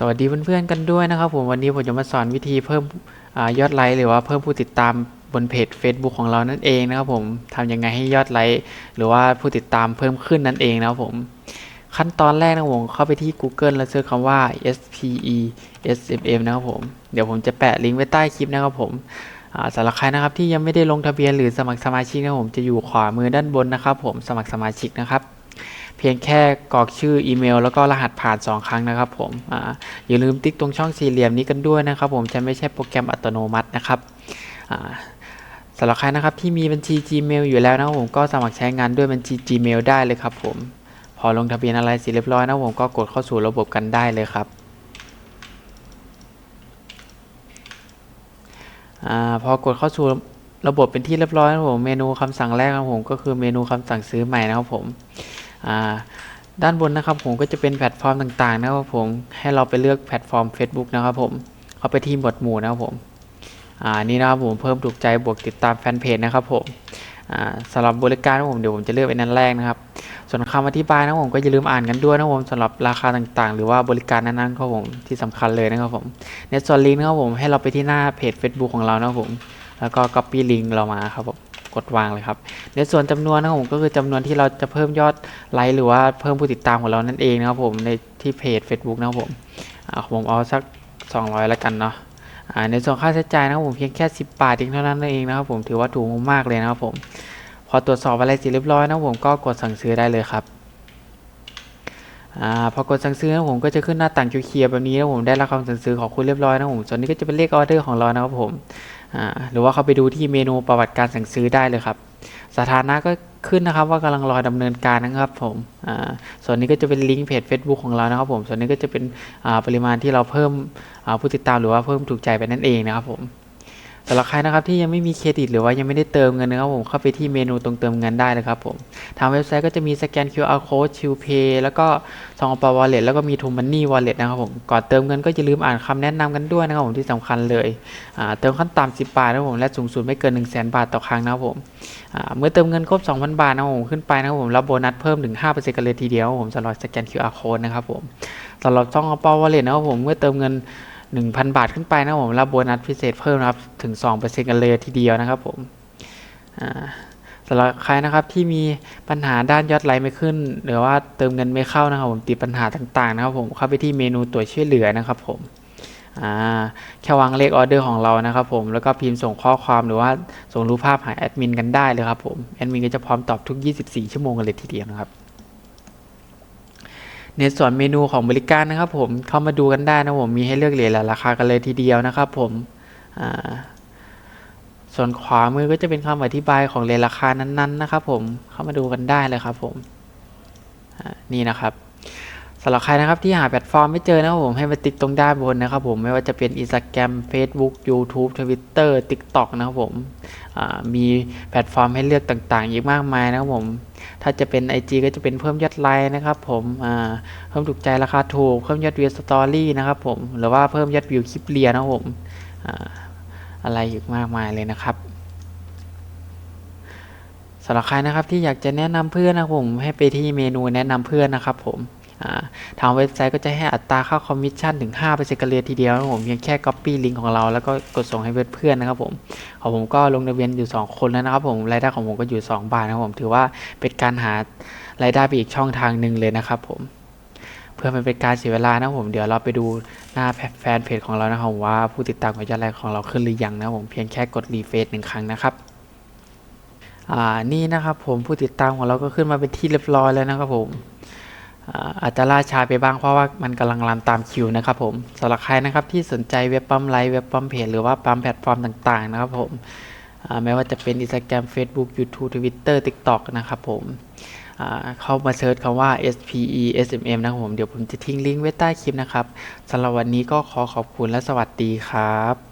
สวัสดีเพื่อนๆกันด้วยนะครับผมวันนี้ผมจะมาสอนวิธีเพิ่มอยอดไลค์หรือว่าเพิ่มผู้ติดตามบนเพจ Facebook ของเรานั่นเองนะครับผมทำยังไงให้ยอดไลค์หรือว่าผู้ติดตามเพิ่มขึ้นนั่นเองนะครับผมขั้นตอนแรกนะครับผมเข้าไปที่ Google แล้วเสิร์ชคำว่า SPE SMM นะครับผมเดี๋ยวผมจะแปะลิงก์ไว้ใต้คลิปนะครับผมสำหรับใครนะครับที่ยังไม่ได้ลงทะเบียนหรือสมัครสมาชิกนะครับผมจะอยู่ขวามือด้านบนนะครับผมสมัครสมาชิกนะครับ เพียงแค่กรอกชื่ออีเมล แล้วก็รหัสผ่าน 2 ครั้งนะครับผมออย่าลืมติ๊กตรงช่องสี่เหลี่ยมนี้กันด้วยนะครับผมจะไม่ใช่โปรแกรมอัตโนมัตินะครับสำหรับใครนะครับที่มีบัญชี Gmail อยู่แล้วนะผมก็สมัครใช้งานด้วยบัญชี Gmail ได้เลยครับผมพอลงทะเบียนอะไรเสร็จเรียบร้อยนะผมก็กดเข้าสู่ระบบกันได้เลยครับอพอกดเข้าสู่ระบบเป็นที่เรียบร้อยนะผมเมนูคำสั่งแรกนะครับผมก็คือเมนูคำสั่งซื้อใหม่นะครับผม ด้านบนนะครับผมก็จะเป็นแพลตฟอร์มต่างๆนะครับผมให้เราไปเลือกแพลตฟอร์ม Facebook นะครับผมเข้าไปที่หมวดหมู่นะครับผมอ่านี่นะครับผมเพิ่มถูกใจบวกติดตามแฟนเพจนะครับผมอ่าสำหรับบริการนะผมเดี๋ยวผมจะเลือกเป็นนั้นแรกนะครับ ส่วนคำอธิบายนะครับผมก็อย่าลืมอ่านกันด้วยนะครับผมสำหรับราคาต่างๆ หรือว่าบริการนั้นๆครับผมที่สำคัญเลยนะครับผมในส่วนลิงก์นะครับผมให้เราไปที่หน้าเพจ Facebook ของเรานะครับผม แล้วก็ copy ลิงก์เรามาครับผม ดวางเลยครับในส่วนจำนวนนะครับผมก็คือจำนวนที่เราจะเพิ่มยอดไลค์หรือว่าเพิ่มผู้ติดตามของเรานั่นเองนะครับผมในที่เพจ Facebook นะครับผมอ่าผมเอาสัก 200 แล้วกันเนาะในส่วนค่าใช้จ่ายนะครับผมเพียงแค่ 10 บาทเองเท่านั้นเองนะครับผมถือว่าถูกมากเลยนะครับผมพอตรวจสอบอะไรเสร็จเรียบร้อยนะครับผมก็กดสั่งซื้อได้เลยครับ อ่าพอกดสั่งซื้อนะผมก็จะขึ้นหน้าต่างเขียวๆแบบนี้นะผมได้รับคำสั่งซื้อของคุณเรียบร้อยนะผมส่วนนี้ก็จะเป็นเลขออเดอร์ของเรานะครับผมอ่าหรือว่าเข้าไปดูที่เมนูประวัติการสั่งซื้อได้เลยครับ สถานะก็ขึ้นนะครับว่ากำลังรอดำเนินการนะครับผมอ่าส่วนนี้ก็จะเป็นลิงก์เพจ Facebook ของเรานะครับผมส่วนนี้ก็จะเป็นอ่าปริมาณที่เราเพิ่มอ่าผู้ติดตามหรือว่าเพิ่มถูกใจไปนั่นเองนะครับผม สำหรับใครนะครับที่ยังไม่มีเครดิตหรือว่ายังไม่ได้เติมเงินนะครับผมเข้าไปที่เมนูตรงเติมเงินได้เลยครับผมทางเว็บไซต์ก็จะมีสแกน QR code ชิวเพย์แล้วก็ซองปาวอลเล็ตแล้วก็มีทูมันนี่วอลเล็ตนะครับผมก่อนเติมเงินก็อย่าลืมอ่านคำแนะนำกันด้วยนะครับผมที่สำคัญเลยเติมขั้นต่ำ10บาทนะครับผมและสูงสุดไม่เกิน1 0 0 0 0แบาทต่อครั้งนะครับผมเมื่อเติมเงินครบ 2,000 บาทนะครับผมขึ้นไปนะครับผมรับโบนัสเพิ่มถึง5%กันเลยทีเดียวครับผมสำหรับสแกน QR code นะครับผมสำหรับช่องอปอวอลเล็ตนะครับผมเมื่อเติมเงิน 1,000 บาทขึ้นไปนะผมรับโบนัสพิเศษเพิ่มนะครับถึง 2%กันเลยทีเดียวนะครับผมสำหรับใครนะครับที่มีปัญหาด้านยอดไลค์ไม่ขึ้น หรือว่าเติมเงินไม่เข้านะครับผมติดปัญหาต่างๆนะครับผมเข้าไปที่เมนูตัวช่วยเหลือนะครับผมอ่าแค่วางเลขออเดอร์ของเรานะครับผมแล้วก็พิมพ์ส่งข้อความหรือว่าส่งรูปภาพหาแอดมินกันได้เลยครับผมแอดมินก็จะพร้อมตอบทุก 24 ชั่วโมงกันเลยทีเดียวนะครับ ในส่วนเมนูของบริการนะครับผมเข้ามาดูกันได้นะผมมีให้เลือกเหรียญหลายราคากันเลยทีเดียวนะครับผมส่วนขวามือก็จะเป็นคำอธิบายของเหรียญราคานั้นๆนะครับผมเข้ามาดูกันได้เลยครับผมนี่นะครับ สำหรับใครนะครับที่หาแพลตฟอร์มไม่เจอนะครับผมให้มาติ๊กตรงด้านบนนะครับผมไม่ว่าจะเป็น Instagram Facebook YouTube Twitter TikTok นะครับผมมีแพลตฟอร์มให้เลือกต่างๆอีกมากมายนะครับผมถ้าจะเป็น IG ก็จะเป็นเพิ่มยอดไลค์นะครับผมเพิ่มถูกใจราคาถูกเพิ่มยอดวิวสตอรี่นะครับผมหรือว่าเพิ่มยอดวิวคลิปเรียนนะครับผมอ่าอะไรอีกมากมายเลยนะครับสำหรับใครนะครับที่อยากจะแนะนำเพื่อนนะครับผมให้ไปที่เมนูแนะนำเพื่อนนะครับผม ทางเว็บไซต์ก็จะให้อัตราค่าคอมมิชชั่นถึง5%กันเลยทีเดียวนะผมเพียงแค่ Copy ลิงก์ของเราแล้วก็กดส่งให้เพื่อนๆนะครับผมของผมก็ลงทะเบียนอยู่ 2 คนแล้วนะครับผมรายได้ของผมก็อยู่ 2 บาทนะครับผมถือว่าเป็นการหารายได้ไปอีกช่องทางหนึ่งเลยนะครับผมเพื่อไม่เป็นการเสียเวลานะผมเดี๋ยวเราไปดูหน้าแฟนเพจของเรานะครับว่าผู้ติดตามของยอดไลค์ของเราขึ้นหรือยังนะผมเพียงแค่กดรีเฟซหนึ่งครั้งนะครับอ่านี่นะครับผมผู้ติดตามของเราก็ขึ้นมาเป็นที่เรียบร้อยแล้วนะครับผม อาจจะล่าช้าไปบ้างเพราะว่ามันกำลังรันตามคิวนะครับผมสำหรับใครนะครับที่สนใจเว็บปั๊มไลฟ์เว็บปั๊มเพจหรือว่าปั๊มแพลตฟอร์มต่างๆนะครับผมไม่ว่าจะเป็น Instagram Facebook YouTube Twitter TikTok นะครับผมเข้ามาเซิร์ชคำว่า SPE SMM นะครับผม เดี๋ยวผมจะทิ้งลิงก์ไว้ใต้คลิปนะครับสำหรับวันนี้ก็ขอขอบคุณและสวัสดีครับ